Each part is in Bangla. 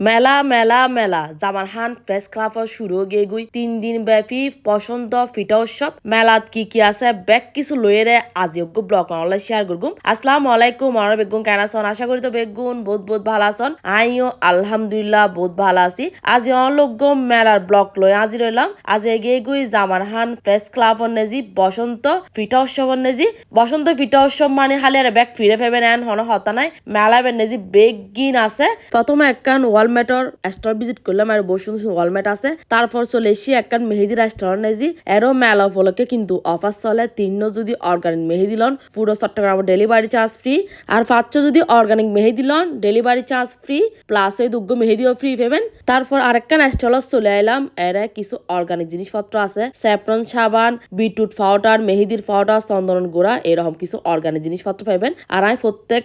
মেলা মেলা মেলা। জামানহান প্রেস ক্লাবর শুরু গে গুই তিন দিন ব্যাপী পছন্দ ফিটা উৎসব মেলাত কি কি আছে, বেক কিছু লইরে আজি অগ্য ব্লগ অনলাইন শেয়ার করগুম। আসসালামু আলাইকুম মনে বেগুন। কেন আছেন? আশা করি তো বেগুন বহুত বহুত ভালো আছেন। আইও আলহামদুলিল্লাহ বহুত ভালো আছি। আজি অনলগ্য মেলার ব্লগ লই আজি রইলাম। আজি গে গুই জামানহান প্রেস ক্লাবর নেজি, বসন্ত ফিটা উৎসবর নেজি। বসন্ত ফিটা উৎসব মানে খালি আর ব্যাগ ফিরে ফেবেন এন হন হতা নাই। মেলা বেনেজি বেগিন আছে। প্রথমে একখান ওয়ালমেটর স্টোর ভিজিট করলাম আর বহু সুন্দর সুন্দর ওয়ালমেট আছে। তারপর চলে এসি একখান মেহেদি রেস্টুরেন্ট নেজি এরও মেলা উপলক্ষে কিন্তু অফার চলে। তিন যদি অর্গানিক মেহেদি লন পুরো চট্টগ্রাম ডেলিভারি চার্জ ফ্রি আর পাঁচ যদি organic mehedi lawn delivery charge free plus এই দুগ্গ মেহেদিও ফ্রি পাবেন তারপর আরেকখান স্টলত চলে এলাম। এর কিছু অর্গানিক জিনিসপত্র আছে। স্যাফরন সাবান বিটরুট পাউডার মেহেদির পাউডার চন্দন গুঁড়া এরকম কিছু অর্গানিক জিনিসপত্র পাইবেন আর আমি প্রত্যেক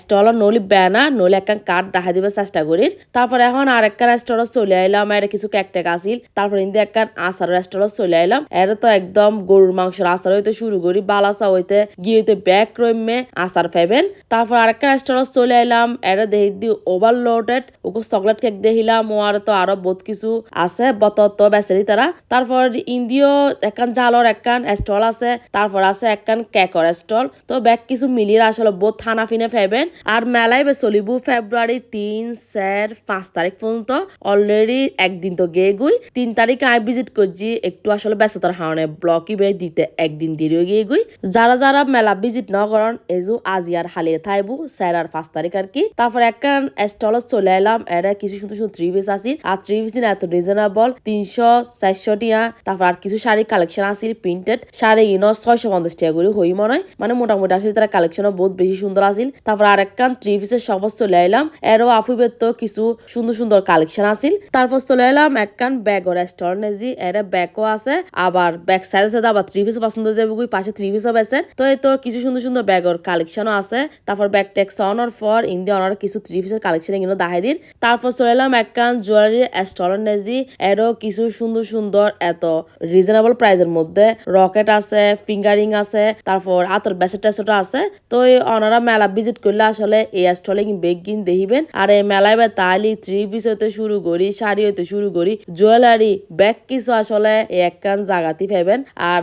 স্টল নলি ব্যানার নলি একটা কার্ড দেখা দিবে চেষ্টা করি তারপর এখন আর একটা রেস্টুরেন্ট চলে আইলাম, এর কিছু কেক টেক আসিল তারপর ইন্দি একটা আচার রেস্টুরেন্ট চলে আইলাম। এর তো একদম গরুর মাংসের আচার হইতে শুরু করি, বালাসা হইতে গিয়ে হইতে ব্যাক রইমে আচার পাইবেন। তারপর আরেকটা রেস্টুরেন্ট চলে আইলাম, এর দেখি the overloaded okay chocolate cake দেখিলাম, ও আর তো আরও বহুত কিছু আছে বতত বেচারি তারা। তারপর ইন্দিও একখান জালর একখান স্টল আছে, তারপর আছে একখান কেকর স্টল তো ব্যাগ কিছু মিলিয়ে আসলে বহুত থানা ফিনে পাইবেন। আর মেলায় চলিব ফেব্রুয়ারি তিন, চার পাঁচ তারিখ পর্যন্ত অলরেডি একদিন তো গে গুই। তিন তারিখে আই ভিজিট করছি, একটু আসলে ব্যস্ততার হারণে ব্লকই বে দিতে একদিন দেরিও গিয়ে গুই। যারা যারা মেলা ভিজিট ন করেন এজু আজি আর হালিয়ে থাইবু চার আর পাঁচ তারিখ আর কি। তারপর একখান স্টলত চলে এলাম, এরা কিছু সুন্দর সুন্দর থ্রি পিস আসিল আর থ্রি পিস এত রিজনেবল তিনশো, চারশো টিয়া। তারপর আর কিছু শাড়ি কালেকশন আসিল প্রিন্টেড শাড়ি ইন ছয়শো পঞ্চাশ টাকা করে হই মনে হয়। মানে মোটামুটি আসলে তারা কালেকশনও বহুত বেশি সুন্দর আসিল তারপর আর একখান থ্রি পিসের সব চলে এলাম। এরও আফুবের তো কিছু সুন্দর সুন্দর কালেকশন আসিল তারপর চলে এলাম একখান ব্যাগ রেস্টুরেন্ট জি এর ব্যাগও আছে, আবার ব্যাগ সাইডে সাইডে আবার থ্রি পিস পছন্দ যাবে পাশে থ্রি পিসও বেছে তো এই তো কিছু সুন্দর সুন্দর ব্যাগর কালেকশনও আছে। তারপর ব্যাগ টেক্স অনার পর ইন্দি অনার কিছু থ্রি পিসের কালেকশন এগুলো দিন তারপর চলে এলাম একখান জুয়েলারি রেস্টুরেন্ট জি এরও কিছু সুন্দর সুন্দর এত রিজনেবল প্রাইজের মধ্যে রকেট আছে ফিঙ্গারিং আছে, তারপর আতর ব্যাসেট ট্যাসেটও আছে। তো এই অনারা মেলা ভিজিট করলে আসলে এই স্টলে বেগ কিন দেখিবেন। আর এই মেলায় তালি থ্রি পিস হইতে শুরু করি, শাড়ি হইতে শুরু করি, জুয়েলারি, ব্যাগ কিছু আসলে একখান জাগাতি পাইবেন আর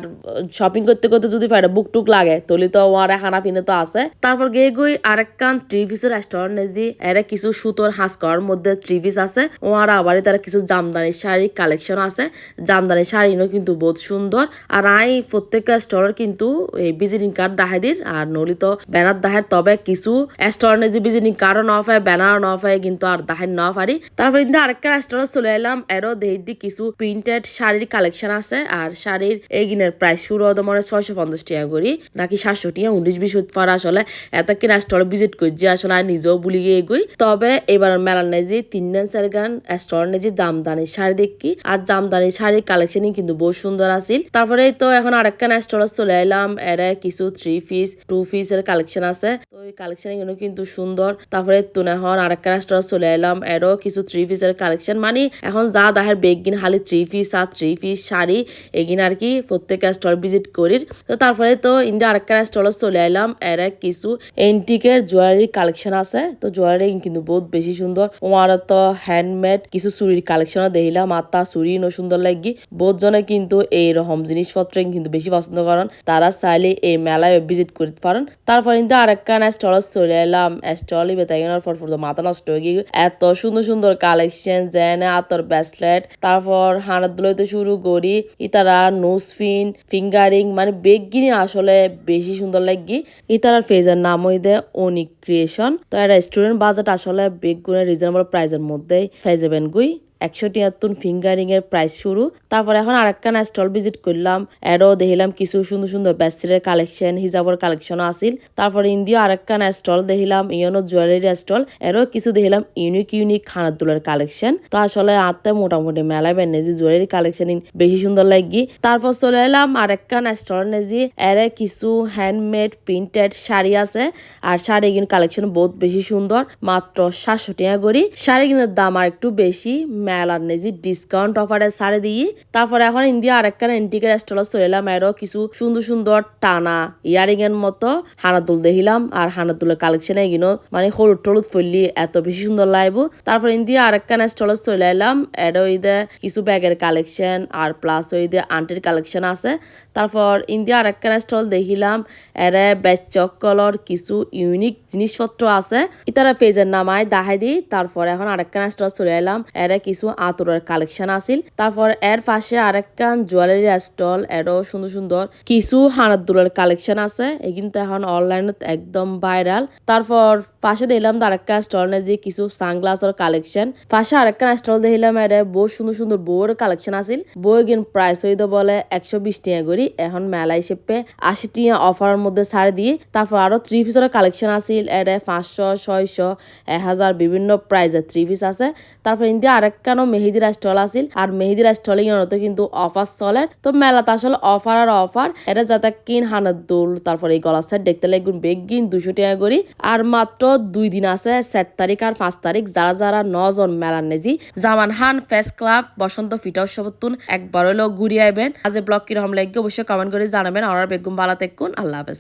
শপিং করতে করতে যদি পারে বুক টুক লাগে, তলি তো ওয়ারে হানা ফিনে তো আছে। তারপর গে গই আরেকখান থ্রি পিসের রেস্টুরেন্ট নেজি এরা কিছু সুতোর হাঁস করার মধ্যে থ্রি পিস আছে। ও আর আবার তারা কিছু জামদানি শাড়ি কালেকশন আছে। জামদানি শাড়িও কিন্তু বহুত সুন্দর। আর আই প্রত্যেকটা স্টোরের কিন্তু এই ভিজিটিং কার্ড দিন আর নলি তো ব্যানার দেখায় তবে কিছু স্টোরে যে ভিজিটিং কার্ডও না পায় ব্যানারও না পায় কিন্তু আর দেখাই না পারি। তারপর কিন্তু আরেকটা স্টোরে চলে এলাম। এরও দেখি দি কিছু প্রিন্টেড শাড়ির কালেকশন আছে। আর শাড়ির এগিনের প্রাইস শুরু হতো ছয়শো পঞ্চাশ টাকা করি। নাকি সাতশো টাকা, উনিশ, বিশ পারা আসলে। এত কিনা স্টল ভিজিট করছি আসলে আর নিজেও ভুলি গিয়ে এগুই। তবে এবার মেলার যে তিন দিন চার গান স্টোর নেই যে জামদানি শাড়ি দেখি আর জামদানি শাড়ির কালেকশনই কিন্তু বহু সুন্দর আছিল। তারপরে তো এখন আরেকখান স্টোর চলে এলাম। এরা কিছু থ্রি পিস টু পিস এর কালেকশন আছে। তো এই কালেকশন কিন্তু সুন্দর। তারপরে তুনে হন আরেকটা স্টোর চলে এলাম এরও কিছু থ্রি পিস এর কালেকশন মানে এখন যা দাহের বেগিন হালি থ্রি পিস আর থ্রি পিস শাড়ি, এগিন আর কি প্রত্যেক স্টোর ভিজিট করি তো তারপরে তো ইন্ডিয়া আরেকখান স্টোর চলে এলাম এরা কিছু এন্টিকের জুয়েলারি কালেকশন আছে। তো জুয়েলারি কিন্তু বহুত বেশি সুন্দর। ওমার তো হ্যান্ডমেড কিছু চুরির কালেকশন দেখিলাম আর তা চুরি, ন সুন্দর লাগি। বহুত জনে কিন্তু এই রকম জিনিসপত্র কিন্তু বেশি পছন্দ করেন। তারা চাইলে এই মেলায় ভিজিট করতে পারেন। তারপর কিন্তু আরেকখান স্টল চলে এলাম স্টলই বেতাইনার পর মাথা নষ্ট হয়ে গিয়ে এত সুন্দর সুন্দর কালেকশন যেন আতর ব্রেসলেট তারপর হানাত দুলাইতে শুরু করি, ইতারা নোসফিন ফিঙ্গারিং মানে বেগগিনি আসলে বেশি সুন্দর লাগি। ইতারার ফেজের নাম হইদে অনিক ক্রিয়েশন তো এটা স্টুডেন্ট বাজেট আসলে বেগগুনের রিজনেবল প্রাইসের মধ্যেই ফেজেবেন গুই। একশো তিয়াত্তর ফিঙ্গারিং এর প্রাইস শুরু। তারপর এখন আরেকখান স্টল ভিজিট করলাম। এরও দেখিলাম কিছু সুন্দর সুন্দর ব্যাস্টিরের কালেকশন হিজাবর কালেকশনও আসিল তারপর ইন্দিও আরেকখান স্টল দেখিলাম, ইয়নো জুয়েলারি স্টল এরও কিছু দেখিলাম ইউনিক ইউনিক খানার দুলের কালেকশন তো আসলে আত্মে মোটামুটি মেলায় বেনেজি জুয়েলারি কালেকশন বেশি সুন্দর লাগি। তারপর চলে এলাম আরেকখান স্টল নেজি এরে কিছু হ্যান্ডমেড প্রিন্টেড শাড়ি আছে। আর শাড়িগুলোর কালেকশন বহুত বেশি সুন্দর, মাত্র সাতশো টাকা করি। শাড়ি শাড়িগুলোর দাম আর একটু বেশি মেলার নেজি ডিসকাউন্ট অফারে ছাড়ে দিই তারপরে এখন ইন্ডিয়া আরেকখান এন্টিকের স্টল চলিলাম এরও কিছু সুন্দর সুন্দর টানা ইয়ারিং এর মতো। হানাতুল দেখিলাম আর হানাতুলের কালেকশন এগিনো মানে হলুদ টলুদ ফললি এত বেশি সুন্দর লাগবো। তারপর ইন্ডিয়া আরেকখান স্টল চলে এলাম, এরও ঈদে কিছু ব্যাগের কালেকশন আর প্লাস ওই দিয়ে আন্টির কালেকশন আছে। তারপর ইন্ডিয়া আরেকখান স্টল দেখিলাম, এরে বেচক কলর কিছু ইউনিক জিনিসপত্র আছে। ইতারা পেজের নামায় দাহাই দিই, তারপর এখন আরেকখান স্টল চলে এলাম, এরে কিছু আতরের কালেকশন আছিল। তারপর এর পাশে আরেকখান জুয়েলারি স্টল এরও সুন্দর সুন্দর কিছু হানাদুলের কালেকশন আছে। কিন্তু এখন অনলাইনত একদম ভাইরাল তারপর পাশে দেখলাম আরেকটা স্টল যে কিছু সানগ্লাসের কালেকশন পাশে আরেকটা স্টল দেখলাম, এরে বহু সুন্দর সুন্দর বউয়ের কালেকশন আছিল। বই গিন প্রাইস হইতে বলে একশো বিশ টাকা করি। এখন মেলা হিসেবে আশি টাকা অফারের মধ্যে ছাড় দিয়ে তারপর আরও থ্রি পিসের কালেকশন আছিল। এরে পাঁচশো, ছয়শো, এক হাজার বিভিন্ন প্রাইজের থ্রি পিস আছে। তারপর ইন্ডিয়া আরেকখানো মেহেদির স্টল আছিল আর মেহেদির স্টলে ইয়নতো কিন্তু অফার চলে তো মেলাতে আসলে অফার আর অফার। এটা যাতে কিন হানার দোল। তারপর এই গলার সেট দেখতে লাগুন বেগিন দুশো টাকা করি। আর মাত্র দুই দিন আছে সাত তারিখ আর পাঁচ তারিখ। যারা যারা নজন মেলার নেজি। জামান হান ফেস ক্লাব, বসন্ত ফিটা উৎসবতুন একবার হইলেও ঘুরিয়ে আইবেন। আজ ব্লগ কীরকম লাগবে অবশ্যই কমেন্ট করে জানাবেন। আমার বেগুম বালা থাকুন আল্লাহ হাফেজ।